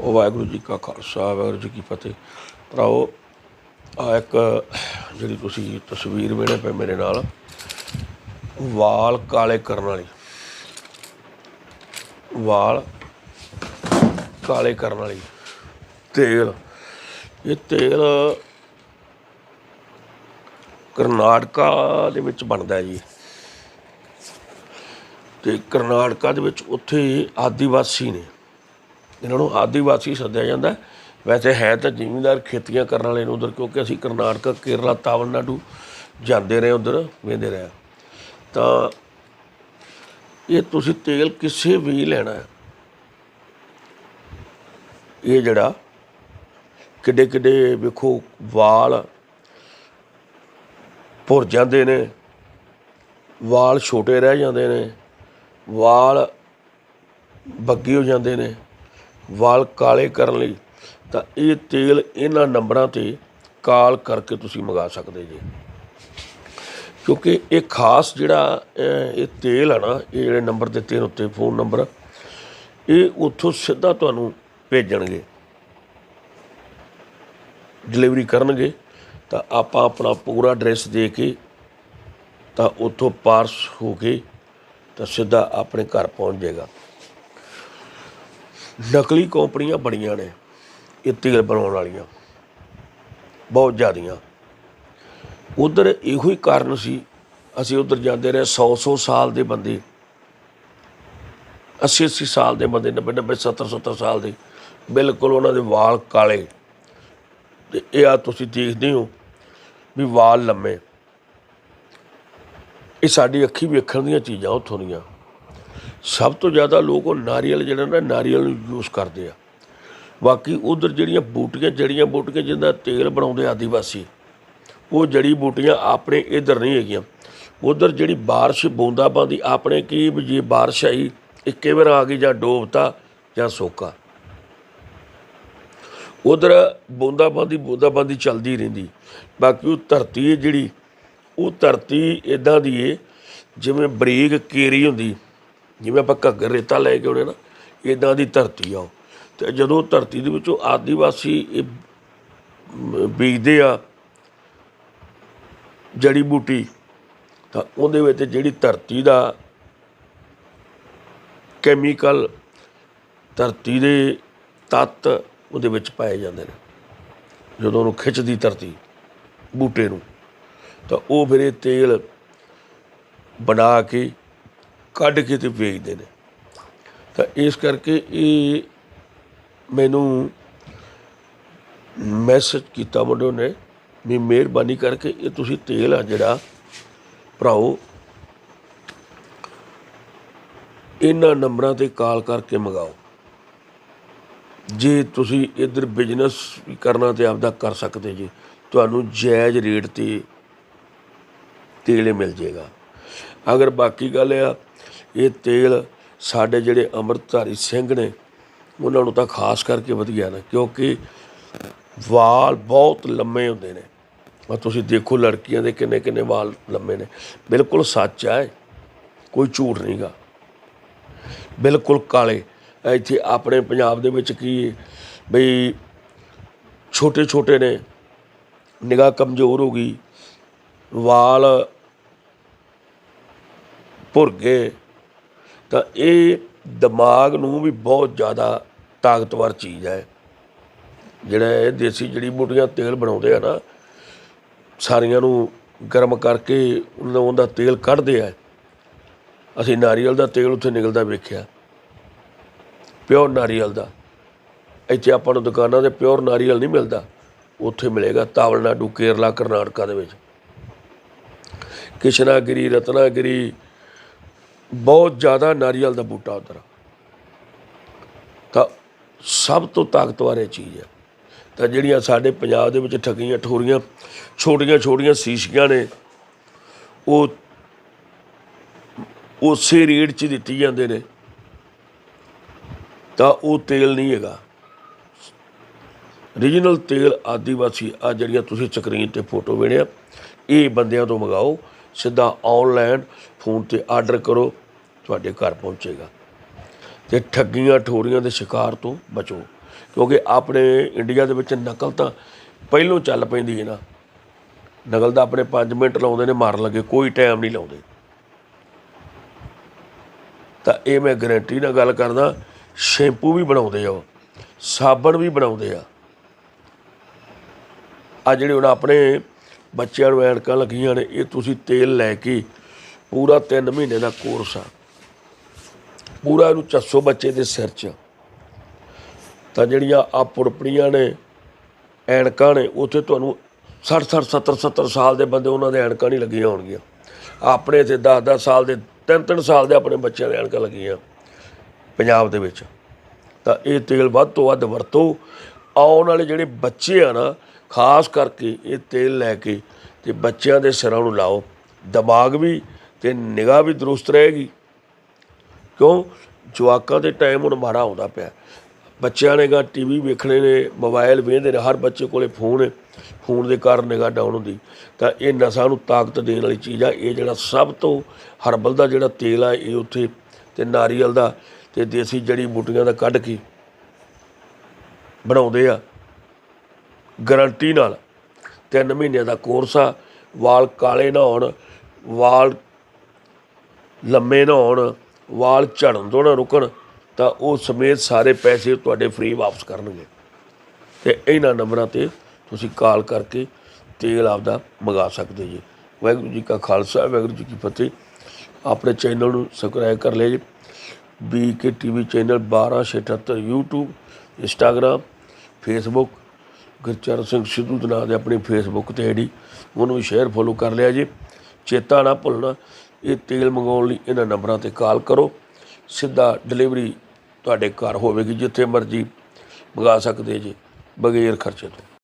ਉਹ ਵਾਹਿਗੁਰੂ ਜੀ ਕਾ ਖਾਲਸਾ, ਵਾਹਿਗੁਰੂ ਜੀ ਕੀ ਫਤਿਹ। ਭਰਾਓ ਆ ਇੱਕ ਜਿਹੜੀ ਤੁਸੀਂ ਤਸਵੀਰ ਵੇਣੇ ਪਏ ਮੇਰੇ ਨਾਲ, ਵਾਲ ਕਾਲੇ ਕਰਨ ਵਾਲੀ। ਵਾਲ ਕਾਲੇ ਕਰਨ ਵਾਲੀ। ਤੇਲ, ਇਹ ਤੇਲ ਕਰਨਾਟਕਾ ਦੇ ਵਿੱਚ ਬਣਦਾ ਜੀ। ਤੇ ਕਰਨਾਟਕਾ ਦੇ ਵਿੱਚ ਉੱਥੇ ਆਦੀਵਾਸੀ ਨੇ। ਇਹਨਾਂ ਨੂੰ ਆਦੀਵਾਸੀ ਸੱਦਿਆ ਜਾਂਦਾ। ਵੈਸੇ ਹੈ ਤਾਂ ਜ਼ਿਮੀਂਦਾਰ ਖੇਤੀਆਂ ਕਰਨ ਵਾਲੇ ਨੂੰ ਉਧਰ, ਕਿਉਂਕਿ ਅਸੀਂ ਕਰਨਾਟਕਾ, ਕੇਰਲਾ, ਤਾਮਿਲਨਾਡੂ ਜਾਂਦੇ ਰਹੇ, ਉਧਰ ਵੇਂਦੇ ਰਹੇ। ਤਾਂ ਇਹ ਤੁਸੀਂ ਤੇਲ ਕਿਸੇ ਵੀ ਲੈਣਾ ਹੈ। ਇਹ ਜਿਹੜਾ ਕਿੱਡੇ ਕਿੱਡੇ ਵੇਖੋ ਵਾਲ ਭੁਰ ਜਾਂਦੇ ਨੇ, ਵਾਲ ਛੋਟੇ ਰਹਿ ਜਾਂਦੇ ਨੇ, ਵਾਲ ਬੱਗੀ ਹੋ ਜਾਂਦੇ ਨੇ। ਵਾਲ ਕਾਲੇ ਕਰਨ ਲਈ, ਤਾਂ ਇਹ ਤੇਲ ਇਹਨਾਂ ਨੰਬਰਾਂ ਤੇ ਕਾਲ ਕਰਕੇ ਤੁਸੀਂ ਮੰਗਾ ਸਕਦੇ ਜੀ। ਕਿਉਂਕਿ ਇਹ ਖਾਸ ਜਿਹੜਾ ਇਹ ਤੇਲ ਆ ਨਾ, ਇਹ ਜਿਹੜੇ ਨੰਬਰ ਦਿੱਤੇ ਨੇ ਉੱਤੇ, ਫੋਨ ਨੰਬਰ, ਇਹ ਉੱਥੋਂ ਸਿੱਧਾ ਤੁਹਾਨੂੰ ਭੇਜਣਗੇ। ਡਿਲੀਵਰੀ ਕਰਨਗੇ, ਤਾਂ ਆਪਾਂ ਆਪਣਾ ਪੂਰਾ ਐਡਰੈਸ ਦੇ ਕੇ, ਤਾਂ ਉੱਥੋਂ ਪਾਰਸ ਹੋ ਕੇ, ਤਾਂ ਸਿੱਧਾ ਆਪਣੇ ਘਰ ਪਹੁੰਚ ਜਾਏਗਾ। ਨਕਲੀ ਕੰਪਨੀਆਂ ਬਣੀਆਂ ਨੇ, ਇਹ ਤੇਲ ਬਣਾਉਣ ਵਾਲੀਆਂ, ਬਹੁਤ ਜ਼ਿਆਦੀਆਂ। ਉਧਰ ਇਹੋ ਹੀ ਕਾਰਨ ਸੀ, ਅਸੀਂ ਉਧਰ ਜਾਂਦੇ ਰਹੇ 100 100 ਸਾਲ ਦੇ ਬੰਦੇ। 80 80 ਸਾਲ ਦੇ ਬੰਦੇ 90 90 70 70 ਸਾਲ ਦੇ। ਬਿਲਕੁਲ ਉਹਨਾਂ ਦੇ ਵਾਲ ਕਾਲੇ। ਤੇ ਇਹ ਆ ਤੁਸੀਂ ਦੇਖਦੇ ਹੋ ਵੀ ਵਾਲ ਲੰਮੇ। ਇਹ ਸਾਡੀ ਅੱਖੀ ਵੇਖਣ ਦੀਆਂ ਚੀਜ਼ਾਂ ਉੱਥੋਂ ਦੀਆਂ। ਸਭ ਤੋਂ ਜ਼ਿਆਦਾ ਲੋਕ ਉਹ ਨਾਰੀਅਲ ਜਿਹੜਾ ਨਾ, ਨਾਰੀਅਲ ਨੂੰ ਯੂਜ਼ ਕਰਦੇ ਆ। ਬਾਕੀ ਉਧਰ ਜਿਹੜੀਆਂ ਬੂਟੀਆਂ, ਜੜੀਆਂ ਬੂਟੀਆਂ ਜਿੰਦਾ ਤੇਲ ਬਣਾਉਂਦੇ ਆਦੀਵਾਸੀ, ਉਹ ਜੜੀ ਬੂਟੀਆਂ ਆਪਣੇ ਇਧਰ ਨਹੀਂ ਹੈਗੀਆਂ। ਉਧਰ ਜਿਹੜੀ ਬਾਰਿਸ਼ ਬੂੰਦਾ ਬਾਂਦੀ ਆਪਣੇ ਕੀ ਵੀ ਜੇ ਬਾਰਿਸ਼ ਆਈ, ਇੱਕੇ ਵਾਰ ਆ ਗਈ ਜਾਂ ਡੋਬਤਾ ਜਾਂ ਸੋਕਾ। ਉਧਰ ਬੂੰਦਾ ਬਾਂਦੀ ਬੂੰਦਾ ਚੱਲਦੀ ਰਹਿੰਦੀ। ਬਾਕੀ ਉਹ ਧਰਤੀ ਹੈ ਜਿਹੜੀ, ਉਹ ਧਰਤੀ ਇਦਾਂ ਦੀ ਏ, ਜਿਵੇਂ ਬਰੀਕ ਕੇਰੀ ਹੁੰਦੀ। ਜਿਵੇਂ ਆਪਾਂ ਘੱਗਰ ਰੇਤਾ ਲੈ ਕੇ ਆਉਣੇ ਨਾ ਇਦਾਂ ਦੀ ਧਰਤੀ ਆ ਉਹ। ਤੇ ਜਦੋਂ ਧਰਤੀ ਦੇ ਵਿੱਚੋਂ ਆਦੀਵਾਸੀ ਇਹ ਬੀਜਦੇ ਆ ਜੜੀ ਬੂਟੀ, ਤਾਂ ਉਹਦੇ ਵਿੱਚ ਜਿਹੜੀ ਧਰਤੀ ਦਾ ਕੈਮੀਕਲ ਧਰਤੀ ਦੇ ਤੱਤ ਉਹਦੇ ਵਿੱਚ ਪਾਏ ਜਾਂਦੇ ਨੇ, ਜਦੋਂ ਉਹਨੂੰ ਖਿੱਚਦੀ ਧਰਤੀ ਬੂਟੇ ਨੂੰ, ਤਾਂ ਉਹ ਫਿਰ ਇਹ ਤੇਲ ਬਣਾ ਕੇ ਕੱਢ ਕੇ ਤੇ ਵੇਚਦੇ ਨੇ। ਤਾਂ ਇਸ ਕਰਕੇ ਇਹ ਮੈਨੂੰ ਮੈਸੇਜ ਕੀਤਾ ਮੁੰਡੇ ਨੇ ਵੀ ਮਿਹਰਬਾਨੀ ਕਰਕੇ ਇਹ ਤੁਸੀਂ ਤੇਲ ਆ ਜਿਹੜਾ ਭਰਾਓ, ਇਹਨਾਂ ਨੰਬਰਾਂ ਤੇ ਕਾਲ ਕਰਕੇ ਮੰਗਾਓ। ਜੇ ਤੁਸੀਂ ਇਧਰ ਬਿਜ਼ਨਸ ਵੀ ਕਰਨਾ ਤੇ ਆਪਦਾ ਕਰ ਸਕਦੇ ਜੀ, ਤੁਹਾਨੂੰ ਜਾਇਜ਼ ਰੇਟ ਤੇ ਤੇਲ ਮਿਲ ਜੇਗਾ ਅਗਰ ਬਾਕੀ ਗੱਲ ਆ ਇਹ ਤੇਲ ਸਾਡੇ ਜਿਹੜੇ ਅੰਮ੍ਰਿਤਧਾਰੀ ਸਿੰਘ ਨੇ, ਉਹਨਾਂ ਨੂੰ ਤਾਂ ਖਾਸ ਕਰਕੇ ਵਧੀਆ ਨਾ, ਕਿਉਂਕਿ ਵਾਲ ਬਹੁਤ ਲੰਮੇ ਹੁੰਦੇ ਨੇ। ਆ ਤੁਸੀਂ ਦੇਖੋ ਲੜਕੀਆਂ ਦੇ ਕਿੰਨੇ ਕਿੰਨੇ ਵਾਲ ਲੰਮੇ ਨੇ। ਬਿਲਕੁਲ ਸੱਚ ਹੈ ਕੋਈ ਝੂਠ ਨਹੀਂਗਾ। ਬਿਲਕੁਲ ਕਾਲੇ। ਇੱਥੇ ਆਪਣੇ ਪੰਜਾਬ ਦੇ ਵਿੱਚ ਕੀ ਹੈ ਬਈ ਛੋਟੇ ਛੋਟੇ ਨੇ, ਨਿਗਾਹ ਕਮਜ਼ੋਰ ਹੋ ਗਈ, ਵਾਲ ਭੁਰ ਗਏ। ਤਾਂ ਇਹ ਦਿਮਾਗ ਨੂੰ ਵੀ ਬਹੁਤ ਜ਼ਿਆਦਾ ਤਾਕਤਵਰ ਚੀਜ਼ ਹੈ। ਜਿਹੜਾ ਇਹ ਦੇਸੀ ਜੜੀ ਬੂਟੀਆਂ ਤੇਲ ਬਣਾਉਂਦੇ ਆ ਨਾ, ਸਾਰੀਆਂ ਨੂੰ ਗਰਮ ਕਰਕੇ ਉਹਨਾਂ ਉਹਦਾ ਤੇਲ ਕੱਢਦੇ ਆ। ਅਸੀਂ ਨਾਰੀਅਲ ਦਾ ਤੇਲ ਉੱਥੇ ਨਿਕਲਦਾ ਵੇਖਿਆ, ਪਿਓਰ ਨਾਰੀਅਲ ਦਾ। ਇੱਥੇ ਆਪਾਂ ਨੂੰ ਦੁਕਾਨਾਂ ਤੇ ਪਿਓਰ ਨਾਰੀਅਲ ਨਹੀਂ ਮਿਲਦਾ, ਉੱਥੇ ਮਿਲੇਗਾ ਤਾਮਿਲਨਾਡੂ ਕੇਰਲਾ, ਕਰਨਾਟਕਾ ਦੇ ਵਿੱਚ। ਕਿਸ਼ਨਾਗਿਰੀ ਰਤਨਾਗਿਰੀ ਬਹੁਤ ਜ਼ਿਆਦਾ ਨਾਰੀਅਲ ਦਾ ਬੂਟਾ ਉਧਰ। ਤਾਂ ਸਭ ਤੋਂ ਤਾਕਤਵਰ ਇਹ ਚੀਜ਼ ਹੈ। ਤਾਂ ਜਿਹੜੀਆਂ ਸਾਡੇ ਪੰਜਾਬ ਦੇ ਵਿੱਚ ਠੱਗੀਆਂ, ਠੋਰੀਆਂ, ਛੋਟੀਆਂ ਛੋਟੀਆਂ ਸੀਸੀਆਂ ਨੇ, ਉਹ ਉਸੇ ਰੇਟ 'ਚ ਦਿੱਤੀ ਜਾਂਦੇ ਨੇ। ਤਾਂ ਉਹ ਤੇਲ ਨਹੀਂ ਹੈਗਾ। ਰੀਜਨਲ ਤੇਲ ਆਦੀਵਾਸੀ ਆ ਜਿਹੜੀਆਂ ਤੁਸੀਂ ਸਕਰੀਨ ਤੇ ਫੋਟੋ ਵੇਣਿਆ ਇਹ ਬੰਦਿਆਂ ਤੋਂ ਮੰਗਾਓ। ਸਿੱਧਾ ਆਨਲਾਈਨ ਫੋਨ ਤੇ ਆਰਡਰ ਕਰੋ, ਤੁਹਾਡੇ ਘਰ ਪਹੁੰਚੇਗਾ। ਤੇ ਠੱਗੀਆਂ, ਠੋਰੀਆਂ ਦੇ ਸ਼ਿਕਾਰ ਤੋਂ ਬਚੋ। ਕਿਉਂਕਿ ਆਪਣੇ ਇੰਡੀਆ ਦੇ ਵਿੱਚ ਨਕਲ ਤਾਂ ਪਹਿਲੋਂ ਚੱਲ ਪੈਂਦੀ ਹੈ ਨਾ। ਨਕਲ ਦਾ ਆਪਣੇ 5 ਮਿੰਟ ਲਾਉਂਦੇ ਨੇ, ਮਾਰਨ ਲੱਗੇ, ਕੋਈ ਟਾਈਮ ਨਹੀਂ ਲਾਉਂਦੇ। ਤਾਂ ਇਹ ਮੈਂ ਗਰੰਟੀ ਨਾਲ ਗੱਲ ਕਰਦਾ ਸ਼ੈਂਪੂ ਵੀ ਬਣਾਉਂਦੇ ਆ ਉਹ, ਸਾਬਣ ਵੀ ਬਣਾਉਂਦੇ ਆ। ਆ ਜਿਹੜੇ ਹੁਣ ਆਪਣੇ ਬੱਚਿਆਂ ਨੂੰ ਐਨਕਾਂ ਲੱਗੀਆਂ ਨੇ, ਇਹ ਤੁਸੀਂ ਤੇਲ ਲੈ ਕੇ ਪੂਰਾ 3 ਮਹੀਨੇ ਦਾ ਕੋਰਸ ਆ। ਪੂਰਾ ਇਹਨੂੰ ਚੱਸੋ ਬੱਚੇ ਦੇ ਸਿਰ 'ਚ। ਤਾਂ ਜਿਹੜੀਆਂ ਆ ਪੁੜਪੜੀਆਂ ਨੇ, ਐਨਕਾਂ ਨੇ, ਉੱਥੇ ਤੁਹਾਨੂੰ 60 60 70 70 ਸਾਲ ਦੇ ਬੰਦੇ ਉਹਨਾਂ ਦੇ ਐਨਕਾਂ ਨਹੀਂ ਲੱਗੀਆਂ ਹੋਣਗੀਆਂ। ਆਪਣੇ ਇੱਥੇ 10 10 ਸਾਲ ਦੇ 3 3 ਸਾਲ ਦੇ ਆਪਣੇ ਬੱਚਿਆਂ ਦੇ ਐਨਕਾਂ ਲੱਗੀਆਂ ਪੰਜਾਬ ਦੇ ਵਿੱਚ। ਤਾਂ ਇਹ ਤੇਲ ਵੱਧ ਤੋਂ ਵੱਧ ਵਰਤੋ। ਆਉਣ ਵਾਲੇ ਜਿਹੜੇ ਬੱਚੇ ਆ ਨਾ ਖਾਸ ਕਰਕੇ ਇਹ ਤੇਲ ਲੈ ਕੇ ਤੇ ਬੱਚਿਆਂ ਦੇ ਸਿਰਾਂ ਨੂੰ ਲਾਓ। ਦਿਮਾਗ ਵੀ ਤੇ ਨਿਗਾਹ ਵੀ ਦਰੁਸਤ ਰਹੇਗੀ। ਕਿਉਂ? ਜਵਾਕਾਂ ਦੇ ਟਾਈਮ ਹੁਣ ਮਾੜਾ ਆਉਂਦਾ ਪਿਆ। ਬੱਚਿਆਂ ਨੇ ਗਾ ਟੀਵੀ ਵੇਖਣੇ ਨੇ ਮੋਬਾਈਲ ਵੇਖਦੇ ਨੇ, ਹਰ ਬੱਚੇ ਕੋਲੇ ਫੋਨ ਹੈ ਫੋਨ ਦੇ ਕਾਰਨ ਨਿਗਾਹ ਡਾਊਨ ਹੁੰਦੀ। ਤਾਂ ਇਹ ਨਸਾਂ ਨੂੰ ਤਾਕਤ ਦੇਣ ਵਾਲੀ ਚੀਜ਼ ਆ। ਇਹ ਜਿਹੜਾ ਸਭ ਤੋਂ ਹਰਬਲ ਦਾ ਜਿਹੜਾ ਤੇਲ ਆ, ਇਹ ਉੱਥੇ ਤੇ ਨਾਰੀਅਲ ਦਾ ਤੇ ਦੇਸੀ ਜੜੀ ਬੂਟੀਆਂ ਦਾ ਕੱਢ ਕੇ ਬਣਾਉਂਦੇ ਆ। ਗਰੰਟੀ ਨਾਲ ਤਿੰਨ ਮਹੀਨਿਆਂ ਦਾ ਕੋਰਸ ਆ, ਵਾਲ ਕਾਲੇ ਨਾ ਹੋਣ, ਵਾਲ ਲੰਮੇ ਨਾ ਹੋਣ, ਵਾਲ ਝੜਨ ਤੋਂ ਨਾ ਰੁਕਣ, ਤਾਂ ਉਹ ਸਮੇਤ ਸਾਰੇ ਪੈਸੇ ਤੁਹਾਡੇ ਫ੍ਰੀ ਵਾਪਸ ਕਰਨਗੇ। ਤੇ ਇਹਨਾਂ ਨੰਬਰਾਂ ਤੇ ਤੁਸੀਂ ਕਾਲ ਕਰਕੇ ਤੇਲ ਆਪਦਾ ਮੰਗਾ ਸਕਦੇ ਜੀ। ਵਾਹਿਗੁਰੂ ਜੀ ਕਾ ਖਾਲਸਾ, ਵਾਹਿਗੁਰੂ ਜੀ ਕੀ ਫਤਿਹ। ਆਪਣੇ ਚੈਨਲ ਨੂੰ ਸਬਸਕ੍ਰਾਈਬ ਕਰ ਲਿਆ ਜੀ। B K TV channel 1278 YouTube Instagram Facebook Gurcharan Singh Sidhu ਦੇ ਨਾਂ ਦੇ ਆਪਣੀ ਫੇਸਬੁੱਕ ਤੇ ਆਈਡੀ ਉਹਨੂੰ ਵੀ ਸ਼ੇਅਰ ਫੋਲੋ ਕਰ ਲਿਆ ਜੀ। ਚੇਤਾ ਨਾ ਭੁੱਲਣਾ, ਇਹ ਤੇਲ ਮੰਗਾਉਣ ਲਈ ਇਹਨਾਂ ਨੰਬਰਾਂ ਤੇ ਕਾਲ ਕਰੋ। ਸਿੱਧਾ ਡਿਲੀਵਰੀ ਤੁਹਾਡੇ ਘਰ ਹੋਵੇਗੀ ਜਿੱਥੇ ਮਰਜ਼ੀ ਮੰਗਾ ਸਕਦੇ ਜੀ, ਬਗੈਰ ਖਰਚੇ ਤੋਂ।